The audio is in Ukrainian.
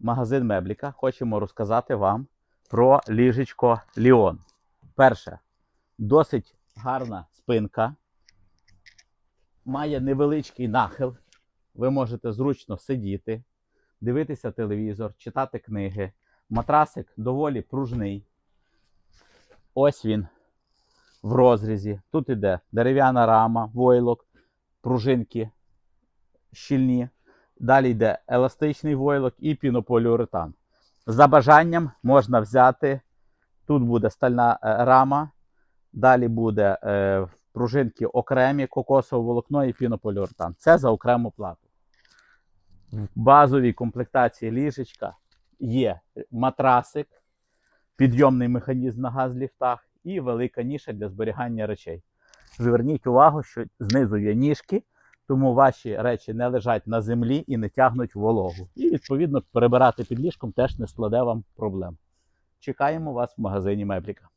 магазин Мебліка. Хочемо розказати вам про ліжечко Ліон. Перше, досить гарна спинка. Має невеличкий нахил. Ви можете зручно сидіти, дивитися телевізор, читати книги. Матрасик доволі пружний. Ось він в розрізі. Тут іде дерев'яна рама, войлок, пружинки щільні. Далі йде еластичний войлок і пінополіуретан. За бажанням можна взяти. Тут буде стальна е, рама, далі буде е, пружинки окремі, кокосове волокно і пінополіуретан. Це за окрему плату. В базовій комплектації ліжечка є матрасик, підйомний механізм на газ-ліфтах і велика ніша для зберігання речей. Зверніть увагу, що знизу є ніжки, тому ваші речі не лежать на землі і не тягнуть вологу. І, відповідно, перебирати під ліжком теж не складе вам проблем. Чекаємо вас в магазині Мебліка.